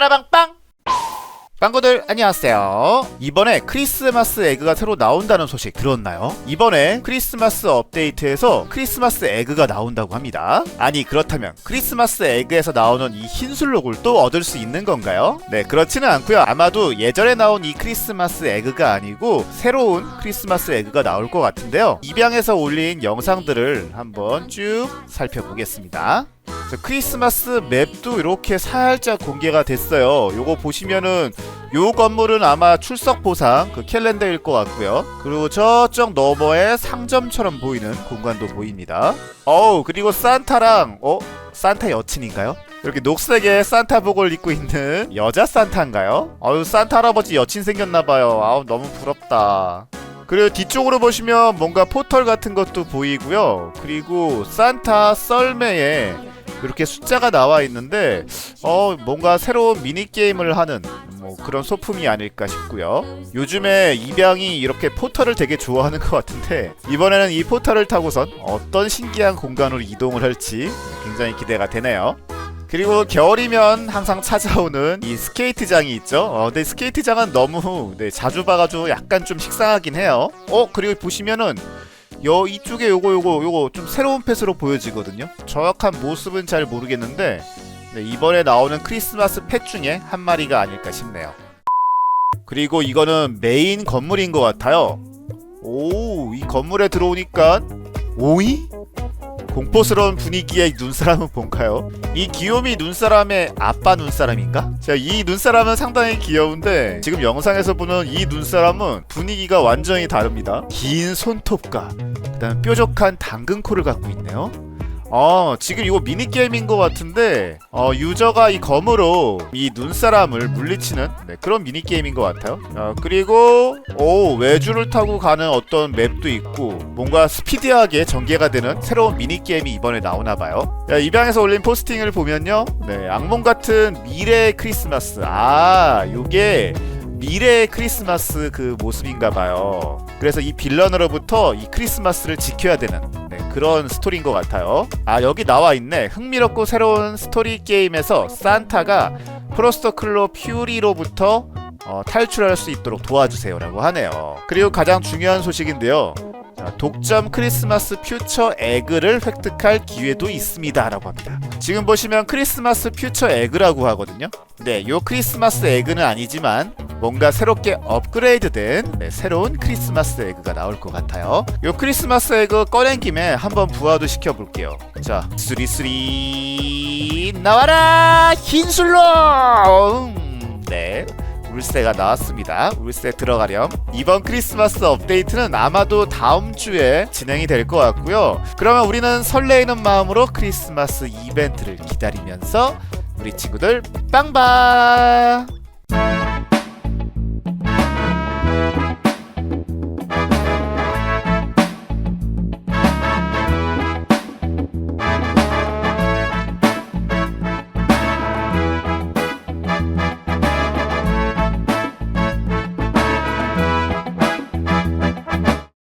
빠라빵빵. 빵구들 안녕하세요. 이번에 크리스마스 에그가 새로 나온다는 소식 들었나요? 이번에 크리스마스 업데이트에서 크리스마스 에그가 나온다고 합니다. 아니 그렇다면 크리스마스 에그에서 나오는 이 흰술록을 또 얻을 수 있는 건가요? 네 그렇지는 않고요. 아마도 예전에 나온 이 크리스마스 에그가 아니고 새로운 크리스마스 에그가 나올 것 같은데요. 입양에서 올린 영상들을 한번 쭉 살펴보겠습니다. 자, 크리스마스 맵도 이렇게 살짝 공개가 됐어요. 요거 보시면은 요 건물은 아마 출석 보상 그 캘린더일 것 같고요. 그리고 저쪽 너머에 상점처럼 보이는 공간도 보입니다. 어우 그리고 산타랑 어 산타 여친인가요? 이렇게 녹색의 산타복을 입고 있는 여자 산타인가요? 아유 산타 할아버지 여친 생겼나봐요. 아우 너무 부럽다. 그리고 뒤쪽으로 보시면 뭔가 포털 같은 것도 보이고요. 그리고 산타 썰매에 이렇게 숫자가 나와 있는데 어 뭔가 새로운 미니 게임을 하는 뭐 그런 소품이 아닐까 싶고요. 요즘에 입양이 이렇게 포털을 되게 좋아하는 것 같은데 이번에는 이 포털을 타고선 어떤 신기한 공간으로 이동을 할지 굉장히 기대가 되네요. 그리고 겨울이면 항상 찾아오는 이 스케이트장이 있죠. 어, 근데 스케이트장은 너무 네, 자주 봐가지고 약간 좀 식상하긴 해요. 어 그리고 보시면은 여 이쪽에 요거 요거 요거 좀 새로운 펫으로 보여지거든요. 정확한 모습은 잘 모르겠는데 네, 이번에 나오는 크리스마스 펫 중에 한 마리가 아닐까 싶네요. 그리고 이거는 메인 건물인 것 같아요. 오, 이 건물에 들어오니까 오이? 공포스러운 분위기의 눈사람은 뭔가요? 이 귀요미 눈사람의 아빠 눈사람인가? 자, 이 눈사람은 상당히 귀여운데 지금 영상에서 보는 이 눈사람은 분위기가 완전히 다릅니다. 긴 손톱과 그다음 뾰족한 당근코를 갖고 있네요. 어, 지금 이거 미니게임인 것 같은데, 어, 유저가 이 검으로 이 눈사람을 물리치는 네, 그런 미니게임인 것 같아요. 어, 그리고, 오, 외주를 타고 가는 어떤 맵도 있고, 뭔가 스피디하게 전개가 되는 새로운 미니게임이 이번에 나오나봐요. 야, 입양에서 올린 포스팅을 보면요. 네, 악몽 같은 미래의 크리스마스. 아, 요게, 미래의 크리스마스 그 모습인가 봐요. 그래서 이 빌런으로부터 이 크리스마스를 지켜야 되는 네, 그런 스토리인 것 같아요. 아 여기 나와 있네. 흥미롭고 새로운 스토리 게임에서 산타가 프로스터클로 퓨리로부터 어, 탈출할 수 있도록 도와주세요라고 하네요. 그리고 가장 중요한 소식인데요. 자, 독점 크리스마스 퓨처 에그를 획득할 기회도 있습니다라고 합니다. 지금 보시면 크리스마스 퓨처 에그라고 하거든요. 네, 요 크리스마스 에그는 아니지만 뭔가 새롭게 업그레이드된 네, 새로운 크리스마스 에그가 나올 것 같아요. 요 크리스마스 에그 꺼낸 김에 한번 부화도 시켜볼게요. 자, 수리수리 나와라 흰술로. 음, 네. 울세가 나왔습니다. 울세 들어가렴. 이번 크리스마스 업데이트는 아마도 다음 주에 진행이 될 것 같고요. 그러면 우리는 설레이는 마음으로 크리스마스 이벤트를 기다리면서 우리 친구들 빵바